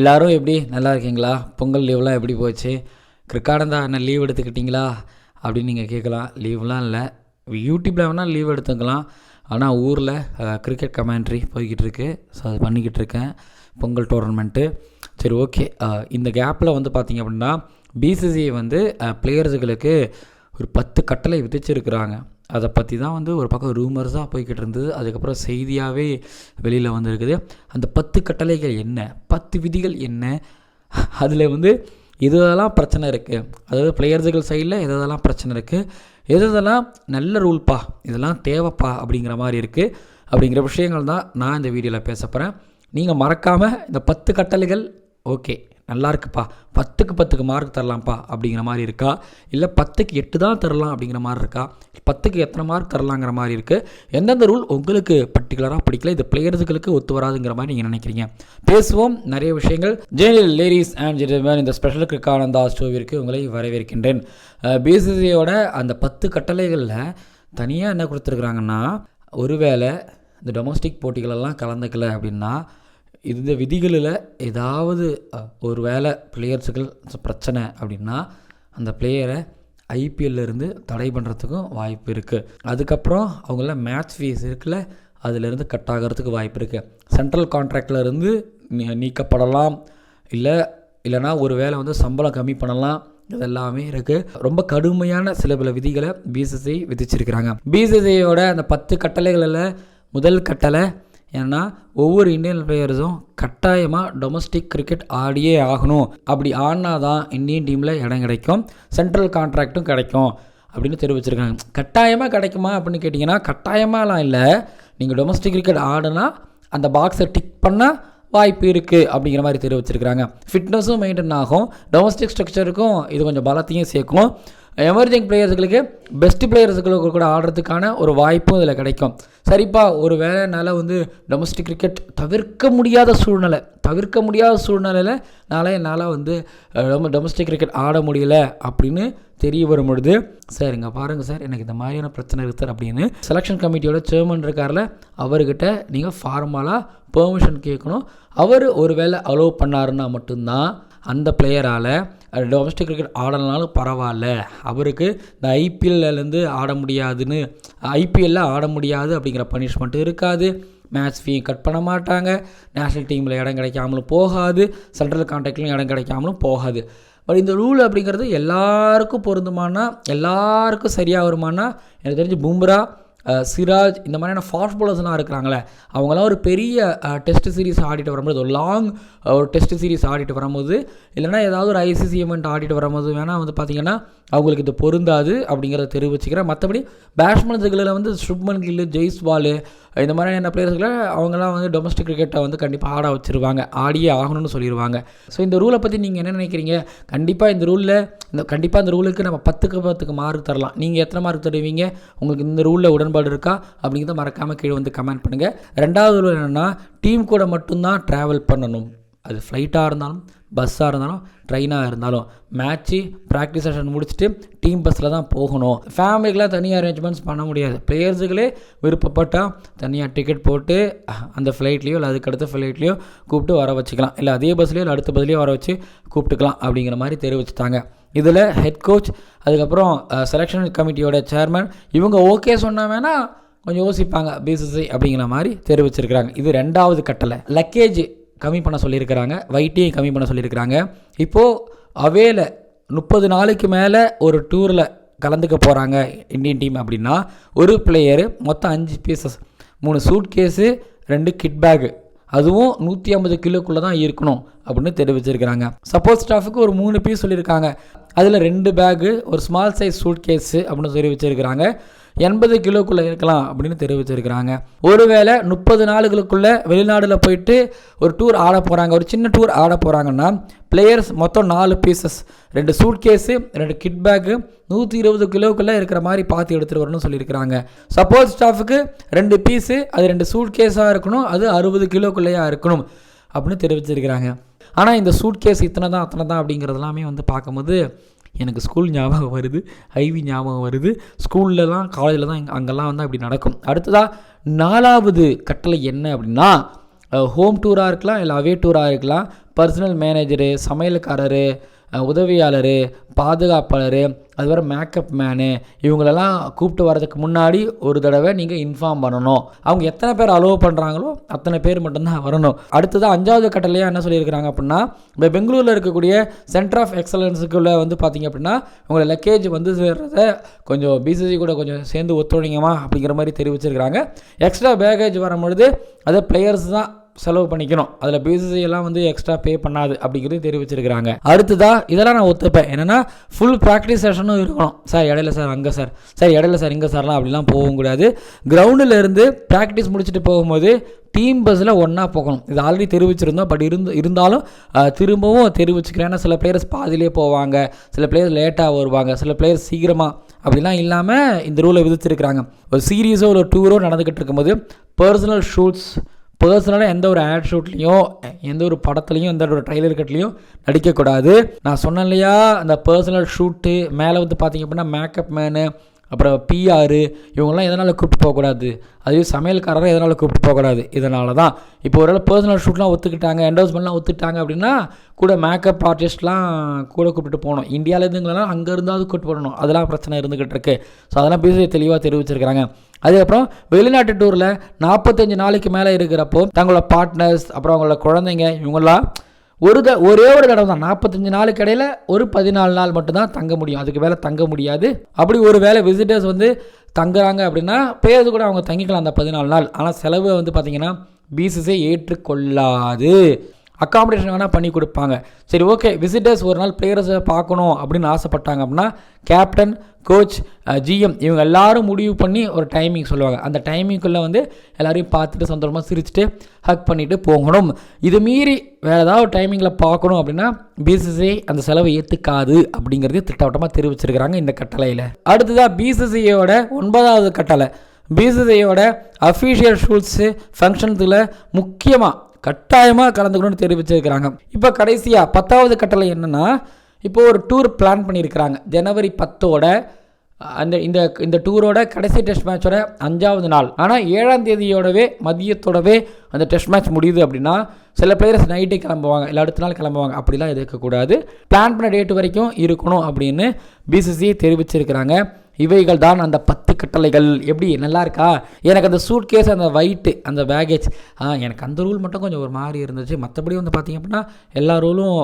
எல்லாரும் எப்படி நல்லா இருக்கீங்களா? பொங்கல் லீவ்லாம் எப்படி போச்சு? கிரிக்கானந்தா என்ன லீவ் எடுத்துக்கிட்டிங்களா? அப்படின்னு நீங்கள் கேட்கலாம். லீவ்லாம் இல்லை. யூடியூப்பில் வேணால் லீவ் எடுத்துக்கலாம். ஆனால் ஊரில் கிரிக்கெட் கமெண்ட்ரி போய்கிட்டு இருக்கு ஸோ அது பண்ணிக்கிட்டு இருக்கேன் பொங்கல் டோர்னமெண்ட்டு சரி ஓகே இந்த கேப்பில் வந்து பார்த்திங்க அப்படின்னா பிசிசிஐ வந்து பிளேயர்ஸுகளுக்கு ஒரு பத்து கட்டளை விதிச்சிருக்கிறாங்க. அதை பற்றி தான் வந்து ஒரு பக்கம் ரூமர்ஸாக போய்கிட்டு இருந்தது. அதுக்கப்புறம் செய்தியாகவே வெளியில் வந்திருக்குது. அந்த பத்து கட்டளைகள் என்ன? பத்து விதிகள் என்ன? அதில் வந்து எது இதெல்லாம் பிரச்சனை இருக்குது அதாவது பிளேயர்ஸுகள் சைடில் எதெல்லாம் பிரச்சனை இருக்குது எது இதெல்லாம் நல்ல ரூல்ப்பா இதெல்லாம் தேவைப்பா அப்படிங்கிற மாதிரி இருக்குது அப்படிங்கிற விஷயங்கள் தான் நான் இந்த வீடியோவில் பேச போகிறேன் நீங்கள் மறக்காமல் இந்த பத்து கட்டளைகள் ஓகே நல்லா இருக்குப்பா பத்துக்கு பத்துக்கு மார்க் தரலாம்ப்பா அப்படிங்கிற மாதிரி இருக்கா? இல்லை பத்துக்கு எட்டு தான் தரலாம் அப்படிங்கிற மாதிரி இருக்கா? பத்துக்கு எத்தனை மார்க் தரலாங்கிற மாதிரி இருக்குது எந்தெந்த ரூல் உங்களுக்கு பர்டிகுலராக பிடிக்கல? இது பிளேயர்ஸுகளுக்கு ஒத்து வராதுங்கிற மாதிரி நீங்கள் நினைக்கிறீங்க. பேசுவோம். நிறைய விஷயங்கள். ஜெயலல் லேடிஸ் அண்ட் ஜென்டில்மேன் இந்த ஸ்பெஷல் கிரிக்கானந்தா ஷோவிற்கு உங்களை வரவேற்கின்றேன். பிசிசியோட அந்த பத்து கட்டளைகளில் தனியாக என்ன கொடுத்துருக்குறாங்கன்னா ஒருவேளை இந்த டொமஸ்டிக் போட்டிகளெல்லாம் கலந்துக்கல அப்படின்னா இந்த விதிகளில் ஏதாவது ஒரு வேளை பிளேயர்ஸுகள் பிரச்சனை அப்படின்னா அந்த பிளேயரை ஐபிஎல்லேருந்து தடை பண்ணுறதுக்கும் வாய்ப்பு இருக்குது அதுக்கப்புறம் அவங்கள மேட்ச் ஃபீஸ் இருக்குல்ல அதிலேருந்து கட் ஆகிறதுக்கு வாய்ப்பு இருக்குது சென்ட்ரல் கான்ட்ராக்டில் இருந்து நீ- நீக்கப்படலாம். இல்லை இல்லைனா ஒரு வேளை வந்து சம்பளம் கம்மி பண்ணலாம். இதெல்லாமே இருக்குது ரொம்ப கடுமையான சில பல விதிகளை பிசிசிஐ விதிச்சிருக்கிறாங்க. பிசிசிஐயோட அந்த பத்து கட்டளைகளில் முதல் கட்டளை ஏன்னா ஒவ்வொரு இந்தியன் பிளேயர்ஸும் கட்டாயமாக டொமஸ்டிக் கிரிக்கெட் ஆடியே ஆகணும். அப்படி ஆடினா தான் இந்தியன் டீமில் இடம் கிடைக்கும் சென்ட்ரல் கான்ட்ராக்ட்டும் கிடைக்கும் அப்படின்னு தெரிவிச்சிருக்காங்க. கட்டாயமாக கிடைக்குமா அப்படின்னு கேட்டிங்கன்னா கட்டாயமாலாம் இல்லை. நீங்கள் டொமஸ்டிக் கிரிக்கெட் ஆடுனா அந்த பாக்ஸை டிக் பண்ணால் வாய்ப்பு இருக்குது அப்படிங்கிற மாதிரி தெரிவிச்சிருக்கிறாங்க. ஃபிட்னஸும் மெயின்டைன் ஆகும் டொமஸ்டிக் ஸ்ட்ரக்சருக்கும் இது கொஞ்சம் பலத்தையும் சேர்க்கும். எமர்ஜிங் பிளேயர்ஸுகளுக்கு பெஸ்ட் பிளேயர்ஸுகளுக்கு கூட ஆடுறதுக்கான ஒரு வாய்ப்பும் இதில் கிடைக்கும். சரிப்பா ஒரு வேளை என்னால் வந்து டொமஸ்டிக் கிரிக்கெட் தவிர்க்க முடியாத சூழ்நிலை. தவிர்க்க முடியாத சூழ்நிலையில் நாளை என்னால் வந்து ரொம்ப டொமஸ்டிக் கிரிக்கெட் ஆட முடியல அப்படின்னு தெரிய வரும் பொழுது சார் இங்கே பாருங்கள் சார் எனக்கு இந்த மாதிரியான பிரச்சனை இருக்குது சார் அப்படின்னு செலெக்ஷன் கமிட்டியோட சேர்மன் இருக்கார்ல அவர்கிட்ட நீங்கள் ஃபார்மலாக பெர்மிஷன் கேட்கணும். அவர் ஒரு வேளை அலோவ் பண்ணாருன்னா மட்டும்தான் அந்த பிளேயரால் டொமஸ்டிக் கிரிக்கெட் ஆடலைனாலும் பரவாயில்ல. அவருக்கு இந்த ஐபிஎல்லேருந்து ஆட முடியாதுன்னு ஐபிஎல்ல ஆட முடியாது அப்படிங்கிற பனிஷ்மெண்ட் இருக்காது. மேட்ச் ஃபீ கட் பண்ண மாட்டாங்க. நேஷ்னல் டீமில் இடம் கிடைக்காமலும் போகாது. சென்ட்ரல் கான்ட்ராக்ட்லையும் இடம் கிடைக்காமலும் போகாது. பட் இந்த ரூல் அப்படிங்கிறது எல்லாருக்கும் பொருந்துமானா எல்லாருக்கும் சரியாக வருமானா? எனக்கு தெரிஞ்சு பும்ரா சிராஜ் இந்த மாதிரியான ஃபாஸ்ட் பவுலர்ஸ்லாம் இருக்கிறாங்களே அவங்களாம் ஒரு பெரிய டெஸ்ட் சீரிஸ் ஆடிட்டு வரும்போது ஒரு லாங் ஒரு டெஸ்ட் சீரிஸ் ஆடிட்டு வரும்போது இல்லைனா ஏதாவது ஒரு ஐசிசி ஈவெண்ட் ஆடிட்டு வரும்போது வேணால் வந்து பார்த்திங்கன்னா அவங்களுக்கு இது பொருந்தாது அப்படிங்கிறத தெரிவிச்சுக்கிறேன். மற்றபடி பேட்ஸ்மேன்ஸுகளில் வந்து சுப்மன் கில்லு ஜெய்ஸ்வால் இந்த மாதிரியான பிளேயர்ஸ்களை அவங்களாம் வந்து டொமஸ்டிக் கிரிக்கெட்டை வந்து கண்டிப்பாக ஆட வச்சுருவாங்க ஆடியே ஆகணும்னு சொல்லிடுவாங்க ஸோ இந்த ரூலை பற்றி நீங்கள் என்ன நினைக்கிறீங்க? கண்டிப்பாக இந்த ரூலில் இந்த கண்டிப்பாக இந்த ரூலுக்கு நம்ம பத்துக்கு பத்துக்கு மார்க் தரலாம். நீங்கள் எத்தனை மார்க் தருவீங்க? உங்களுக்கு இந்த ரூலில் உடன் உடன்பாடு இருக்கா அப்படிங்கிறத மறக்காமல் கீழே வந்து கமெண்ட் பண்ணுங்கள் ரெண்டாவது என்னென்னா டீம் கூட மட்டும்தான் ட்ராவல் பண்ணணும். அது ஃப்ளைட்டாக இருந்தாலும் பஸ்ஸாக இருந்தாலும் ட்ரெயினாக இருந்தாலும் மேட்ச்சு ப்ராக்டிஸ் செஷன் முடிச்சுட்டு டீம் பஸ்ஸில் தான் போகணும். ஃபேமிலிக்கெலாம் தனியாக அரேஞ்ச்மெண்ட்ஸ் பண்ண முடியாது. பிளேயர்ஸுகளே விருப்பப்பட்டால் தனியாக டிக்கெட் போட்டு அந்த ஃப்ளைட்லேயோ இல்லை அதுக்கடுத்த ஃப்ளைட்லேயோ கூப்பிட்டு வர வச்சுக்கலாம். இல்லை அதே பஸ்லேயோ இல்லை அடுத்த பஸ்லேயோ வர வச்சு கூப்பிட்டுக்கலாம் அப்படிங்கிற மாதிரி தெரிவிச்சுட்டாங்க. இதில் ஹெட் கோச் அதுக்கப்புறம் செலெக்ஷன் கமிட்டியோட சேர்மன் இவங்க ஓகே சொன்னா வேணால் கொஞ்சம் யோசிப்பாங்க. பிசிசி அப்படிங்கிற மாதிரி தெரிவிச்சிருக்கிறாங்க. இது ரெண்டாவது கட்டளை லக்கேஜ் கம்மி பண்ண சொல்லியிருக்கிறாங்க வைட்டியும் கம்மி பண்ண சொல்லியிருக்கிறாங்க. இப்போது அவேல முப்பது நாளைக்கு மேலே ஒரு டூரில் கலந்துக்க போகிறாங்க இந்தியன் டீம் அப்படின்னா ஒரு பிளேயரு மொத்தம் அஞ்சு பீசஸ் மூணு சூட் கேஸு ரெண்டு கிட் பேகு அதுவும் நூற்றி ஐம்பது கிலோக்குள்ளே தான் இருக்கணும் அப்படின்னு தெரிவிச்சிருக்கிறாங்க. சப்போஸ் ஸ்டாஃபுக்கு ஒரு மூணு பீஸ் சொல்லியிருக்காங்க. அதில் ரெண்டு பேகு ஒரு ஸ்மால் சைஸ் சூட் கேஸு அப்படின்னு தெரிவிச்சிருக்கிறாங்க. எண்பது கிலோக்குள்ளே இருக்கலாம் அப்படின்னு தெரிவிச்சிருக்கிறாங்க. ஒருவேளை முப்பது நாளுகளுக்குள்ளே வெளிநாடில் போயிட்டு ஒரு டூர் ஆட போகிறாங்க ஒரு சின்ன டூர் ஆட போகிறாங்கன்னா பிளேயர்ஸ் மொத்தம் நாலு பீசஸ் ரெண்டு சூட் கேஸு ரெண்டு கிட் பேக்கு நூற்றி இருபது கிலோக்குள்ளே இருக்கிற மாதிரி பார்த்து எடுத்துகிட்டு வரணும்னு சொல்லியிருக்கிறாங்க. சப்போஸ் ஸ்டாஃபுக்கு ரெண்டு பீஸு அது ரெண்டு சூட் கேஸாக இருக்கணும் அது அறுபது கிலோக்குள்ளேயா இருக்கணும் அப்படின்னு தெரிவிச்சிருக்கிறாங்க. ஆனால் இந்த சூட் கேஸ் இத்தனை தான் அத்தனை தான் அப்படிங்கிறதெல்லாமே வந்து பார்க்கும்போது எனக்கு ஸ்கூல் ஞாபகம் வருது ஐவி ஞாபகம் வருது. ஸ்கூல்லலாம் காலேஜில் தான் அங்கெல்லாம் வந்து அப்படி நடக்கும். அடுத்ததாக நாலாவது கட்டளை என்ன அப்படின்னா ஹோம் டூராக இருக்கலாம் இல்லை அவே டூராக இருக்கலாம். பர்சனல் மேனேஜரு சமையல்காரரு உதவியாளர் பாதுகாப்பாளர் அதுவரை மேக்கப் மேனு இவங்களெல்லாம் கூப்பிட்டு வரதுக்கு முன்னாடி ஒரு தடவை நீங்கள் இன்ஃபார்ம் பண்ணணும். அவங்க எத்தனை பேர் அலோவ் பண்ணுறாங்களோ அத்தனை பேர் மட்டும்தான் வரணும். அடுத்ததாக அஞ்சாவது கட்டளையாக என்ன சொல்லியிருக்கிறாங்க அப்படின்னா இப்போ பெங்களூரில் இருக்கக்கூடிய சென்டர் ஆஃப் எக்ஸலன்ஸுக்குள்ளே வந்து பார்த்தீங்க அப்படின்னா உங்களோட லக்கேஜ் வந்து சேர்றத கொஞ்சம் பிசிசி கூட கொஞ்சம் சேர்ந்து ஒத்துழைங்கம்மா அப்படிங்கிற மாதிரி தெரிவிச்சிருக்கிறாங்க. எக்ஸ்ட்ரா பேகேஜ் வரும்பொழுது அதை பிளேயர்ஸ் தான் செலவு பண்ணிக்கணும். அதில் பிசிசி எல்லாம் வந்து எக்ஸ்ட்ரா பே பண்ணாது அப்படிங்கிறது தெரிவிச்சிருக்கிறாங்க. அடுத்ததா இதெல்லாம் நான் ஒத்துப்பேன். என்னென்னா ஃபுல் ப்ராக்டிஸ் செஷனும் இருக்கணும். சார் இடையில சார் அங்கே சார். சார் இடையில சார் இங்கே சார்லாம் அப்படிலாம் போகவும் கூடாது. கிரவுண்டில் இருந்து ப்ராக்டிஸ் முடிச்சுட்டு போகும்போது டீம் பஸ்ஸில் ஒன்றா போகணும். இது ஆல்ரெடி தெரிவிச்சிருந்தோம். பட் இருந்து இருந்தாலும் திரும்பவும் தெரிவிச்சுக்கிறேன். ஏன்னா சில பிளேயர்ஸ் பாதிலே போவாங்க. சில பிளேயர்ஸ் லேட்டாக வருவாங்க. சில பிளேயர்ஸ் சீக்கிரமாக அப்படிலாம் இல்லாமல் இந்த ரூலை விதிச்சிருக்கிறாங்க. ஒரு சீரியஸோ ஒரு டூரோ நடந்துக்கிட்டு இருக்கும்போது பர்சனல் ஷூட்ஸ் பர்சனலாக எந்த ஒரு ஆட் ஷூட்லேயும் எந்த ஒரு படத்துலையும் எந்த ஒரு ட்ரைலர் கட்லேயும் நடிக்கக்கூடாது. நான் சொன்னேன் இல்லையா அந்த பர்சனல் ஷூட்டு மேலே வந்து பார்த்தீங்க அப்படின்னா மேக்கப் மேனு அப்புறம் பிஆர் இவங்கெல்லாம் எதனால் கூப்பிட்டு போகக்கூடாது? அதுவே சமையல்காரரை எதனால் கூப்பிட்டு போகக்கூடாது? இதனால தான் இப்போ ஒரு பர்சனல் ஷூட்லாம் ஒத்துக்கிட்டாங்க என்டோஸ்மெண்ட்லாம் ஒத்துக்கிட்டாங்க அப்படின்னா கூட மேக்கப் ஆர்டிஸ்ட்லாம் கூட கூப்பிட்டு போகணும். இந்தியாவிலேருந்துங்களெல்லாம் அங்கே இருந்தாவது கூப்பிட்டு போகணும். அதெல்லாம் பிரச்சனை இருந்துக்கிட்டு இருக்கு. ஸோ அதெல்லாம் பிசி தெளிவாக தெரிவிச்சிருக்கிறாங்க. அதுக்கப்புறம் வெளிநாட்டு டூரில் நாற்பத்தஞ்சு நாளைக்கு மேலே இருக்கிறப்போ தங்களோட பார்ட்னர்ஸ் அப்புறம் அவங்களோட குழந்தைங்க இவங்களாம் ஒரு த ஒரே ஒரு தடவை தான். நாற்பத்தஞ்சு நாளுக்கு இடையில ஒரு பதினாலு நாள் மட்டும்தான் தங்க முடியும். அதுக்கு மேலே தங்க முடியாது. அப்படி ஒரு வேளை விசிட்டர்ஸ் வந்து தங்குறாங்க அப்படின்னா பேர் கூட அவங்க தங்கிக்கலாம் அந்த பதினாலு நாள். ஆனால் செலவு வந்து பார்த்திங்கன்னா பிசிசே ஏற்றுக்கொள்ளாது. அக்காமடேஷன் வேணால் பண்ணி கொடுப்பாங்க. சரி ஓகே விசிட்டர்ஸ் ஒரு நாள் பிளேயர்ஸை பார்க்கணும் அப்படின்னு ஆசைப்பட்டாங்க அப்படின்னா கேப்டன் கோச் ஜிஎம் இவங்க எல்லாரும் முடிவு பண்ணி ஒரு டைமிங் சொல்லுவாங்க. அந்த டைமிங்குள்ளே வந்து எல்லாரையும் பார்த்துட்டு சந்தோஷமாக சிரிச்சுட்டு ஹக் பண்ணிவிட்டு போகணும். இது மீறி வேறு ஏதாவது டைமிங்கில் பார்க்கணும் அப்படின்னா பிசிசிஐ அந்த செலவை ஏற்றுக்காது அப்படிங்கிறது திட்டவட்டமாக தெரிவிச்சிருக்கிறாங்க இந்த கட்டளையில். அடுத்ததாக பிசிசிஐயோட ஒன்பதாவது கட்டளை. பிசிசிஐயோட அஃபீஷியல் ஷூல்ஸு ஃபங்க்ஷன்ஸில் முக்கியமாக கட்டாயமாக கலந்துக்கணும்னு தெரிவிச்சிருக்கிறாங்க. இப்போ கடைசியாக பத்தாவது கட்டளை என்னென்னா இப்போ ஒரு டூர் பிளான் பண்ணியிருக்கிறாங்க. ஜனவரி பத்தோட அந்த இந்த இந்த டூரோட கடைசி டெஸ்ட் மேட்சோட அஞ்சாவது நாள். ஆனால் ஏழாம் தேதியோடவே மதியத்தோடவே அந்த டெஸ்ட் மேட்ச் முடியுது அப்படின்னா சில பேர் நைட்டே கிளம்புவாங்க. இல்லை அடுத்த நாள் கிளம்புவாங்க. அப்படிலாம் இருக்கக்கூடாது பிளான் பண்ண டேட் வரைக்கும் இருக்கணும் அப்படின்னு பிசிசி தெரிவிச்சிருக்கிறாங்க. இவைகள் தான் அந்த பத்து கட்டளைகள். எப்படி? நல்லா இருக்கா எனக்கு அந்த சூட் கேஸ் அந்த ஒயிட்டு அந்த பேகேஜ். எனக்கு அந்த ரூல் மட்டும் கொஞ்சம் ஒரு மாதிரி இருந்துச்சு. மற்றபடி வந்து பார்த்திங்க அப்படின்னா எல்லா ரூலும்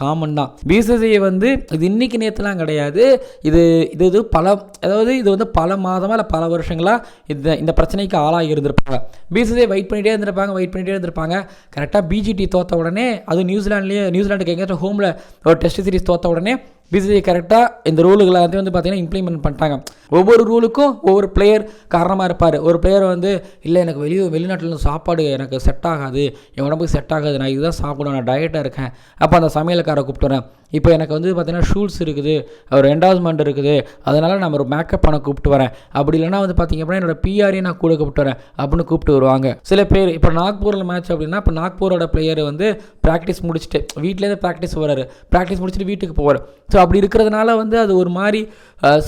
காமன் தான். பிசிசிஐ வந்து இது இன்னைக்கு நேற்றுலாம் கிடையாது. இது இது இது பல அதாவது இது வந்து பல மாதமாக இல்லை பல வருஷங்களாக இந்த இந்த பிரச்சனைக்கு ஆளாகி இருந்திருப்பாங்க. பிசிசிஐ வெயிட் பண்ணிகிட்டே இருந்திருப்பாங்க வெயிட் பண்ணிகிட்டே இருந்திருப்பாங்க. கரெக்டாக பிஜிடி தோத்த உடனே அது நியூசிலாண்ட்லேயே நியூசிலாண்டுக்கு எங்கேயாச்சும் ஹோமில் ஒரு டெஸ்ட் சீரிஸ் தோத்த உடனே பிசிசி கரெக்டாக இந்த ரூலுகளை எல்லாத்தையும் வந்து பார்த்தீங்கன்னா இம்ப்ளிமெண்ட் பண்ணிட்டாங்க. ஒவ்வொரு ரூலுக்கும் ஒவ்வொரு பிளேயர் காரணமாக இருப்பார். ஒரு பிளேயர் வந்து இல்லை எனக்கு வெளியே வெளிநாட்டில் சாப்பாடு எனக்கு செட் ஆகாது. என் உடம்புக்கு செட் ஆகாது. நான் இதுதான் சாப்பிடுவேன் நான் டயட்டாக இருக்கேன். அப்போ அந்த சமையல்காரை கூப்பிட்டு வரேன். இப்போ எனக்கு வந்து பார்த்தீங்கன்னா ஷூல்ஸ் இருக்குது ஒரு என்டாஸ்மெண்ட் இருக்குது அதனால் நான் ஒரு மேக்கப் பண்ண கூப்பிட்டு வரேன். அப்படி இல்லைனா வந்து பார்த்தீங்க அப்படின்னா என்னோட பிஆரையும் நான் கூட கூப்பிட்டு வரேன் அப்படின்னு கூப்பிட்டு வருவாங்க. சில பேர் இப்போ நாக்பூரில் மேட்ச் அப்படின்னா இப்போ நாக்பூரோட பிளேயர் வந்து ப்ராக்டிஸ் முடிச்சுட்டு வீட்டிலேருந்து ப்ராக்டிஸ் வராரு. ப்ராக்டிஸ் முடிச்சுட்டு வீட்டுக்கு போவார். ஸோ அப்படி இருக்கிறதுனால வந்து அது ஒரு மாதிரி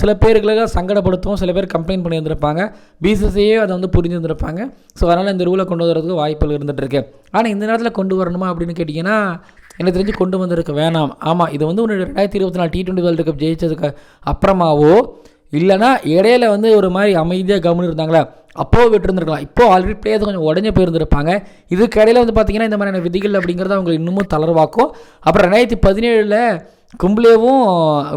சில பேர்களுக்கு சங்கடப்படுத்தும் சில பேர் கம்ப்ளைண்ட் பண்ணி இருந்திருப்பாங்க அதை வந்து புரிஞ்சுருந்துருப்பாங்க. ஸோ அதனால் இந்த ரூலை கொண்டு வரதுக்கு வாய்ப்புகள் இருந்துகிட்டு இருக்கு ஆனால் இந்த நேரத்தில் கொண்டு வரணுமா அப்படின்னு கேட்டிங்கன்னா எனக்கு தெரிஞ்சு கொண்டு வந்திருக்க வேணாம். ஆமாம் இது வந்து ஒரு ரெண்டாயிரத்தி இருபத்தி நாலு டி டுவெண்ட்டி வேர்ல்டு கப் ஜெயிச்சதுக்கு அப்புறமாவோ இல்லைனா இடையில வந்து ஒரு மாதிரி அமைதியாக கவனம் இருந்தாங்களா? அப்போ விட்டுருந்துருக்கலாம். இப்போ ஆல்ரெடி பிளேயர்ஸ் கொஞ்சம் உடஞ்ச போயிருந்திருப்பாங்க. இதுக்கு இடையில வந்து பார்த்தீங்கன்னா இந்த மாதிரியான விதிகள் அப்படிங்கிறது அவங்க இன்னமும் தளர்வாக்கும். அப்புறம் ரெண்டாயிரத்தி பதினேழில் கும்ப்ளேவும்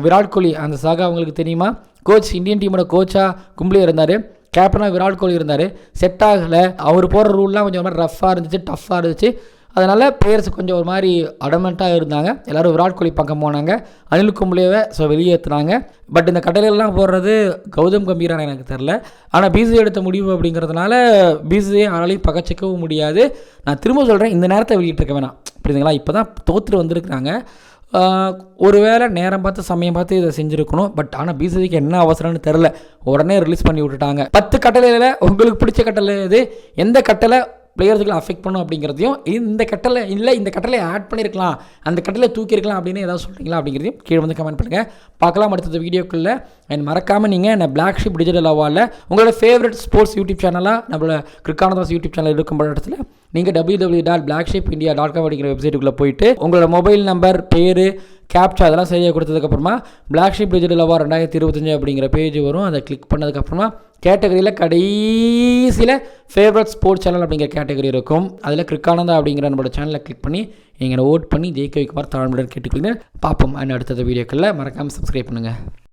விராட் கோலி அந்த சாகா அவங்களுக்கு தெரியுமா? கோச் இந்தியன் டீமோட கோச்சாக கும்ப்ளே இருந்தார். கேப்டனாக விராட் கோலி இருந்தார். செட் ஆகலை. அவர் போடுற ரூல்லாம் கொஞ்சம் ரஃப்பாக இருந்துச்சு டஃப்பாக இருந்துச்சு. அதனால் பிளேயர்ஸ் கொஞ்சம் ஒரு மாதிரி அடமெண்ட்டாக இருந்தாங்க. எல்லோரும் விராட் கோலி பக்கம் போனாங்க. அனில் கும்ப்ளேவை ஸோ வெளியேற்றினாங்க பட் இந்த கட்டளையெல்லாம் போடுறது கௌதம் கம்பீரான எனக்கு தெரில ஆனால் பிசி எடுத்த முடிவு அப்படிங்கிறதுனால பிசியை ஆனாலையும் பகச்சிக்கவும் முடியாது. நான் திரும்ப சொல்கிறேன் இந்த நேரத்தை வெளியிட்டிருக்க வேணாம். புரியுதுங்களா? இப்போ தான் தோற்றுட்டு வந்திருக்கிறாங்க ஒருவேளை நேரம் பார்த்து சமயம் பார்த்து இதை செஞ்சுருக்கணும். பட் ஆனால் பிசிசிக்கு என்ன அவசரம்னு தெரில உடனே ரிலீஸ் பண்ணி விட்டுட்டாங்க. பத்து கட்டளையில் உங்களுக்கு பிடிச்ச கட்டளை இது எந்த கட்டளை பிளேயர்ஸுக்கு அஃபெக்ட் பண்ணும் அப்படிங்கிறதையும் இந்த கட்டளை இல்லை இந்த கட்டளை ஆட் பண்ணியிருக்கலாம் அந்த கட்டளை தூக்கியிருக்கலாம் அப்படின்னு ஏதாவது சொல்கிறீங்களா அப்படிங்கிறதையும் கீழே வந்து கமெண்ட் பண்ணுங்கள் பார்க்கலாம் அடுத்தது வீடியோக்குள்ளே. அண்ட் மறக்காமல் நீங்கள் என்ன பிளாக் ஷிப் டிஜிட்டல் அவார்டில் உங்களோட ஃபேவரட் ஸ்போர்ட்ஸ் யூடியூப் சேனலாக நம்மளோட கிரிக்கானதாஸ் யூடியூப் சேனல் இருக்கும் இடத்துல நீங்கள் W W dot black sheep India dot com அப்படிங்கிற வெப்சைட்டுக்குள்ளே போயிட்டு உங்களோட மொபைல் நம்பர் பேர் கேப்சா அதெல்லாம் சரியாக கொடுத்ததுக்கப்புறமா பிளாக் ஷிப் டிஜிட்டல் அவார்ட் ரெண்டாயிரத்தி இருபத்தஞ்சு அப்படிங்கிற பேஜ் வரும். அதை கிளிக் பண்ணதுக்கப்புறமா கேட்டகரியில் கடைசியில் ஃபேவரட் ஸ்போர்ட்ஸ் சேனல் அப்படிங்கிற கேட்டகரி இருக்கும். அதில் கிரிக்கானந்தா அப்படிங்கிற நம்மளோட சேனலை கிளிக் பண்ணி எங்களை ஓட் பண்ணி ஜெயிக்க வைக்குமாறு தாழ்மையுடன் கேட்டுக்கொள்ளுங்க பார்ப்போம். அண்ட் அடுத்தது வீடியோக்களில் மறக்காமல் சப்ஸ்கிரைப் பண்ணுங்கள்